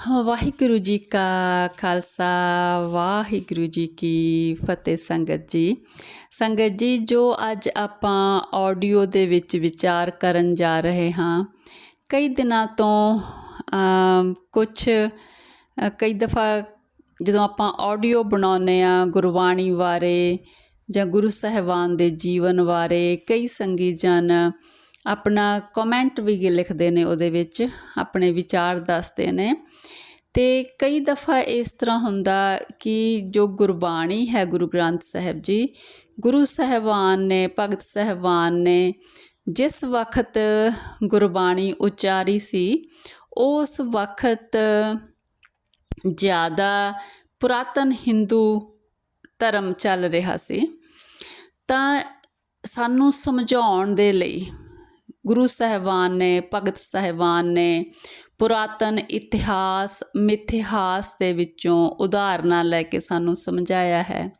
ਵਾਹਿਗੁਰੂ ਜੀ ਕਾ ਖਾਲਸਾ, ਵਾਹਿਗੁਰੂ ਜੀ ਕੀ ਫਤਿਹ ਸੰਗਤ ਜੀ। ਸੰਗਤ ਜੀ, ਜੋ ਅੱਜ ਆਪਾਂ ਆਡੀਓ ਦੇ ਵਿੱਚ ਵਿਚਾਰ ਕਰਨ ਜਾ ਰਹੇ ਹਾਂ, ਕਈ ਦਿਨਾਂ ਤੋਂ ਕੁਝ ਕਈ ਦਫਾ ਜਦੋਂ ਆਪਾਂ ਆਡੀਓ ਬਣਾਉਂਦੇ ਆ ਗੁਰਬਾਣੀ ਬਾਰੇ ਜਾਂ ਗੁਰੂ ਸਾਹਿਬਾਨ ਦੇ ਜੀਵਨ ਬਾਰੇ, ਕਈ ਸੰਗੀ ਜਨ ਆਪਣਾ ਕਮੈਂਟ ਵੀ ਲਿਖਦੇ ਨੇ ਉਹਦੇ ਵਿੱਚ, ਆਪਣੇ ਵਿਚਾਰ ਦੱਸਦੇ ਨੇ। ਤੇ ਕਈ ਦਫਾ ਇਸ ਤਰ੍ਹਾਂ ਹੁੰਦਾ ਕਿ ਜੋ ਗੁਰਬਾਣੀ ਹੈ ਗੁਰੂ ਗ੍ਰੰਥ ਸਾਹਿਬ ਜੀ, ਗੁਰੂ ਸਾਹਿਬਾਨ ਨੇ, ਭਗਤ ਸਾਹਿਬਾਨ ਨੇ ਜਿਸ ਵਕਤ ਗੁਰਬਾਣੀ ਉਚਾਰੀ ਸੀ, ਉਸ ਵਕਤ ਜ਼ਿਆਦਾ ਪੁਰਾਤਨ ਹਿੰਦੂ ਧਰਮ ਚੱਲ ਰਿਹਾ ਸੀ। ਤਾਂ ਸਾਨੂੰ ਸਮਝਾਉਣ ਦੇ ਲਈ ਗੁਰੂ ਸਾਹਿਬਾਨ ਨੇ, ਭਗਤ ਸਾਹਿਬਾਨ ਨੇ ਪੁਰਾਤਨ ਇਤਿਹਾਸ, ਮਿਥਿਹਾਸ ਦੇ ਵਿੱਚੋਂ ਉਦਾਹਰਨਾਂ ਲੈ ਕੇ ਸਾਨੂੰ ਸਮਝਾਇਆ ਹੈ।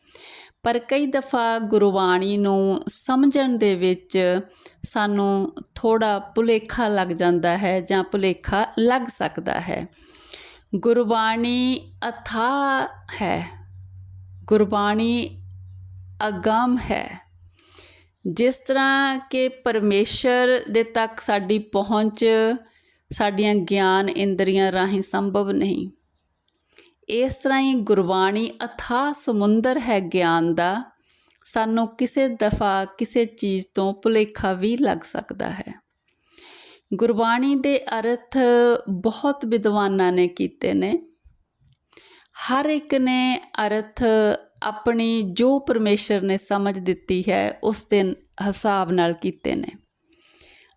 ਪਰ ਕਈ ਦਫਾ ਗੁਰਬਾਣੀ ਨੂੰ ਸਮਝਣ ਦੇ ਵਿੱਚ ਸਾਨੂੰ ਥੋੜਾ ਭੁਲੇਖਾ ਲੱਗ ਜਾਂਦਾ ਹੈ ਜਾਂ ਭੁਲੇਖਾ ਲੱਗ ਸਕਦਾ ਹੈ। ਗੁਰਬਾਣੀ ਅਥਾ ਹੈ। ਗੁਰਬਾਣੀ ਅਗੰਮ ਹੈ। ਜਿਸ ਤਰ੍ਹਾਂ ਕਿ ਪਰਮੇਸ਼ਰ ਦੇ ਤੱਕ ਸਾਡੀ ਪਹੁੰਚ, ਸਾਡੀਆਂ ਗਿਆਨ ਇੰਦਰੀਆਂ ਰਾਹੀਂ ਸੰਭਵ ਨਹੀਂ। ਇਸ ਤਰ੍ਹਾਂ ਹੀ ਗੁਰਬਾਣੀ ਅਥਾ ਸਮੁੰਦਰ ਹੈ ਗਿਆਨ ਦਾ, ਸਾਨੂੰ ਕਿਸੇ ਦਫਾ ਕਿਸੇ ਚੀਜ਼ ਤੋਂ ਭੁਲੇਖਾ ਵੀ ਲੱਗ ਸਕਦਾ ਹੈ। ਗੁਰਬਾਣੀ ਦੇ ਅਰਥ ਬਹੁਤ ਵਿਦਵਾਨਾਂ ਨੇ ਕੀਤੇ ਨੇ। ਹਰ ਇੱਕ ਨੇ ਅਰਥ ਆਪਣੀ ਜੋ ਪਰਮੇਸ਼ਰ ਨੇ ਸਮਝ ਦਿੱਤੀ ਹੈ, ਉਸ ਦੇ ਹਿਸਾਬ ਨਾਲ ਕੀਤੇ ਨੇ।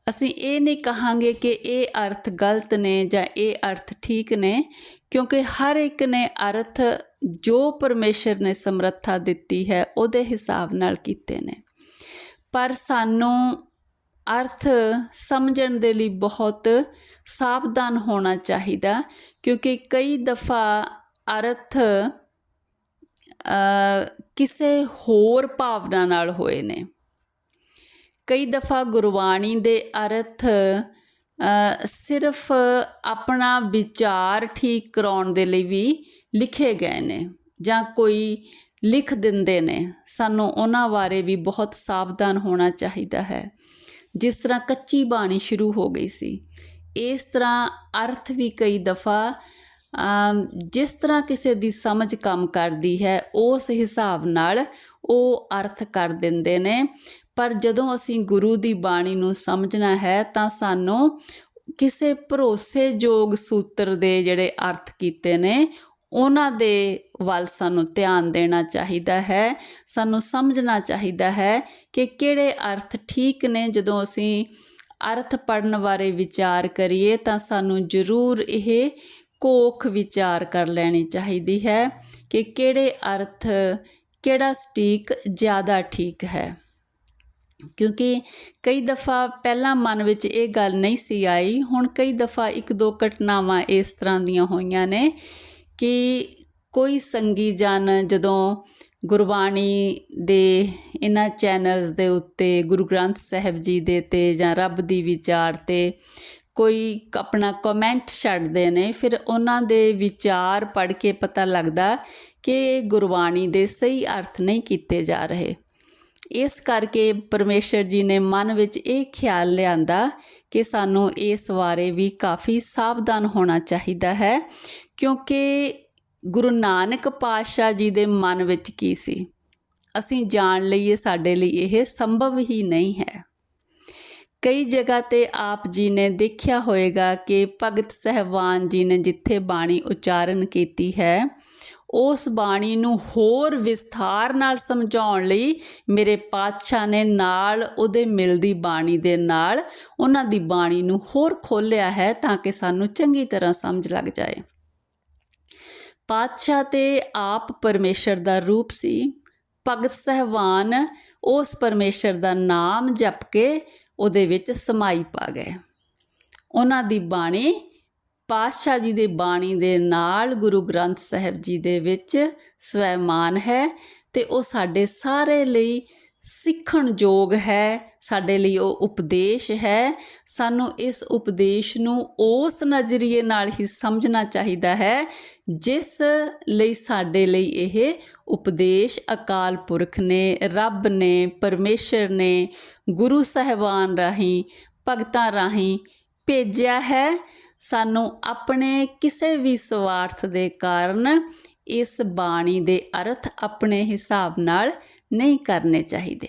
ਅਸੀਂ ਇਹ ਨਹੀਂ ਕਹਾਂਗੇ ਕਿ ਇਹ ਅਰਥ ਗਲਤ ਨੇ ਜਾਂ ਇਹ ਅਰਥ ਠੀਕ ਨੇ, ਕਿਉਂਕਿ ਹਰ ਇੱਕ ਨੇ ਅਰਥ ਜੋ ਪਰਮੇਸ਼ਰ ਨੇ ਸਮਰੱਥਾ ਦਿੱਤੀ ਹੈ, ਉਹਦੇ ਹਿਸਾਬ ਨਾਲ ਕੀਤੇ ਨੇ। ਪਰ ਸਾਨੂੰ ਅਰਥ ਸਮਝਣ ਦੇ ਲਈ ਬਹੁਤ ਸਾਵਧਾਨ ਹੋਣਾ ਚਾਹੀਦਾ, ਕਿਉਂਕਿ ਕਈ ਦਫਾ ਅਰਥ ਕਿਸੇ ਹੋਰ ਭਾਵਨਾ ਨਾਲ ਹੋਏ ਨੇ। ਕਈ ਦਫਾ ਗੁਰਬਾਣੀ ਦੇ ਅਰਥ ਸਿਰਫ ਆਪਣਾ ਵਿਚਾਰ ਠੀਕ ਕਰਾਉਣ ਦੇ ਲਈ ਵੀ ਲਿਖੇ ਗਏ ਨੇ ਜਾਂ ਕੋਈ ਲਿਖ ਦਿੰਦੇ ਨੇ। ਸਾਨੂੰ ਉਹਨਾਂ ਬਾਰੇ ਵੀ ਬਹੁਤ ਸਾਵਧਾਨ ਹੋਣਾ ਚਾਹੀਦਾ ਹੈ। ਜਿਸ ਤਰ੍ਹਾਂ ਕੱਚੀ ਬਾਣੀ ਸ਼ੁਰੂ ਹੋ ਗਈ ਸੀ, ਇਸ ਤਰ੍ਹਾਂ ਅਰਥ ਵੀ ਕਈ ਦਫਾ ਜਿਸ ਤਰ੍ਹਾਂ ਕਿਸੇ ਦੀ ਸਮਝ ਕੰਮ ਕਰਦੀ ਹੈ, ਉਸ ਹਿਸਾਬ ਨਾਲ ਉਹ ਅਰਥ ਕਰ ਦਿੰਦੇ ਨੇ। ਪਰ ਜਦੋਂ ਅਸੀਂ ਗੁਰੂ ਦੀ ਬਾਣੀ ਨੂੰ ਸਮਝਣਾ ਹੈ, ਤਾਂ ਸਾਨੂੰ ਕਿਸੇ ਭਰੋਸੇਯੋਗ ਸੂਤਰ ਦੇ ਜਿਹੜੇ ਅਰਥ ਕੀਤੇ ਨੇ, ਉਹਨਾਂ ਦੇ ਵੱਲ ਸਾਨੂੰ ਧਿਆਨ ਦੇਣਾ ਚਾਹੀਦਾ ਹੈ। ਸਾਨੂੰ ਸਮਝਣਾ ਚਾਹੀਦਾ ਹੈ ਕਿ ਕਿਹੜੇ ਅਰਥ ਠੀਕ ਨੇ। ਜਦੋਂ ਅਸੀਂ ਅਰਥ ਪੜਨ ਬਾਰੇ ਵਿਚਾਰ ਕਰੀਏ, ਤਾਂ ਸਾਨੂੰ ਜ਼ਰੂਰ ਇਹ ਕੋਖ ਵਿਚਾਰ ਕਰ ਲੈਣੀ ਚਾਹੀਦੀ ਹੈ ਕਿ ਕਿਹੜੇ ਅਰਥ, ਕਿਹੜਾ ਸਟੀਕ ਜ਼ਿਆਦਾ ਠੀਕ ਹੈ। ਕਿਉਂਕਿ ਕਈ ਦਫਾ ਪਹਿਲਾਂ ਮਨ ਵਿੱਚ ਇਹ ਗੱਲ ਨਹੀਂ ਸੀ ਆਈ, ਹੁਣ ਕਈ ਦਫਾ ਇੱਕ ਦੋ ਘਟਨਾਵਾਂ ਇਸ ਤਰ੍ਹਾਂ ਦੀਆਂ ਹੋਈਆਂ ਨੇ ਕਿ ਕੋਈ ਸੰਗੀ ਜਨ ਜਦੋਂ ਗੁਰਬਾਣੀ ਦੇ ਇਹਨਾਂ ਚੈਨਲਸ ਦੇ ਉੱਤੇ, ਗੁਰੂ ਗ੍ਰੰਥ ਸਾਹਿਬ ਜੀ ਦੇ ਤੇ ਜਾਂ ਰੱਬ ਦੀ ਵਿਚਾਰ ਤੇ ਕੋਈ ਆਪਣਾ ਕਮੈਂਟ ਛੱਡਦੇ ਨੇ, ਫਿਰ ਉਹਨਾਂ ਦੇ ਵਿਚਾਰ ਪੜ੍ਹ ਕੇ ਪਤਾ ਲੱਗਦਾ ਕਿ ਗੁਰਬਾਣੀ ਦੇ ਸਹੀ ਅਰਥ ਨਹੀਂ ਕੀਤੇ ਜਾ ਰਹੇ। ਇਸ ਕਰਕੇ ਪਰਮੇਸ਼ਰ ਜੀ ਨੇ ਮਨ ਵਿੱਚ ਇਹ ਖਿਆਲ ਲਿਆਂਦਾ ਕਿ ਸਾਨੂੰ ਇਸ ਬਾਰੇ ਵੀ ਕਾਫੀ ਸਾਵਧਾਨ ਹੋਣਾ ਚਾਹੀਦਾ ਹੈ, ਕਿਉਂਕਿ ਗੁਰੂ ਨਾਨਕ ਪਾਤਸ਼ਾਹ ਜੀ ਦੇ ਮਨ ਵਿੱਚ ਕੀ ਸੀ? ਅਸੀਂ ਜਾਣ ਲਈਏ ਸਾਡੇ ਲਈ ਇਹ ਸੰਭਵ ਹੀ ਨਹੀਂ ਹੈ। ਕਈ ਜਗ੍ਹਾ ਤੇ ਆਪ ਜੀ ਨੇ ਦੇਖਿਆ ਹੋਵੇਗਾ ਕਿ ਭਗਤ ਸਹਿਬਾਨ ਜੀ ਨੇ ਜਿੱਥੇ ਬਾਣੀ ਉਚਾਰਨ ਕੀਤੀ ਹੈ, ਉਸ ਬਾਣੀ ਨੂੰ ਹੋਰ ਵਿਸਥਾਰ ਨਾਲ ਸਮਝਾਉਣ ਲਈ ਮੇਰੇ ਪਾਤਸ਼ਾਹ ਨੇ ਨਾਲ ਉਹਦੇ ਮਿਲਦੀ ਬਾਣੀ ਦੇ ਨਾਲ ਉਹਨਾਂ ਦੀ ਬਾਣੀ ਨੂੰ ਹੋਰ ਖੋਲਿਆ ਹੈ ਤਾਂ ਕਿ ਸਾਨੂੰ ਚੰਗੀ ਤਰ੍ਹਾਂ ਸਮਝ ਲੱਗ ਜਾਏ। ਪਾਤਸ਼ਾਹ ਤੇ ਆਪ ਪਰਮੇਸ਼ਰ ਦਾ ਰੂਪ ਸੀ। ਭਗਤ ਸਹਿਬਾਨ ਉਸ ਪਰਮੇਸ਼ਰ ਦਾ ਨਾਮ ਜਪ ਕੇ ਉਹਦੇ ਵਿੱਚ ਸਮਾਈ ਪਾ ਗਏ। ਉਹਨਾਂ ਦੀ ਬਾਣੀ ਪਾਤਸ਼ਾਹ ਜੀ ਦੇ ਬਾਣੀ ਦੇ ਨਾਲ ਗੁਰੂ ਗ੍ਰੰਥ ਸਾਹਿਬ ਜੀ ਦੇ ਵਿੱਚ ਸਵੈਮਾਨ ਹੈ ਤੇ ਉਹ ਸਾਡੇ ਸਾਰੇ ਲਈ ਸਿੱਖਣਯੋਗ ਹੈ, ਸਾਡੇ ਲਈ ਉਹ ਉਪਦੇਸ਼ ਹੈ। ਸਾਨੂੰ ਇਸ ਉਪਦੇਸ਼ ਨੂੰ ਉਸ ਨਜ਼ਰੀਏ ਨਾਲ ਹੀ ਸਮਝਣਾ ਚਾਹੀਦਾ ਹੈ, ਜਿਸ ਲਈ ਸਾਡੇ ਲਈ ਇਹ ਉਪਦੇਸ਼ ਅਕਾਲ ਪੁਰਖ ਨੇ, ਰੱਬ ਨੇ, ਪਰਮੇਸ਼ਰ ਨੇ, ਗੁਰੂ ਸਾਹਿਬਾਨ ਰਾਹੀਂ, ਭਗਤਾਂ ਰਾਹੀਂ ਭੇਜਿਆ ਹੈ। ਸਾਨੂੰ ਆਪਣੇ ਕਿਸੇ ਵੀ ਸਵਾਰਥ ਦੇ ਕਾਰਨ ਇਸ ਬਾਣੀ ਦੇ ਅਰਥ ਆਪਣੇ ਹਿਸਾਬ ਨਾਲ ਨਹੀਂ ਕਰਨੇ ਚਾਹੀਦੇ।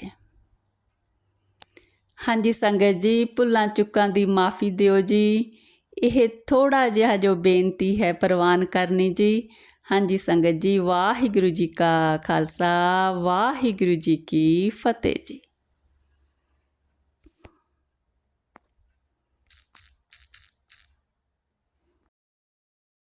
ਹਾਂਜੀ ਸੰਗਤ ਜੀ, ਭੁੱਲਾਂ ਚੁੱਕਾਂ ਦੀ ਮਾਫੀ ਦਿਓ ਜੀ। ਇਹ ਥੋੜਾ ਜਿਹਾ ਜੋ ਬੇਨਤੀ ਹੈ ਪ੍ਰਵਾਨ ਕਰਨੀ ਜੀ। ਹਾਂਜੀ ਸੰਗਤ ਜੀ, ਵਾਹਿਗੁਰੂ ਜੀ ਕਾ ਖਾਲਸਾ, ਵਾਹਿਗੁਰੂ ਜੀ ਕੀ ਫਤਿਹ ਜੀ।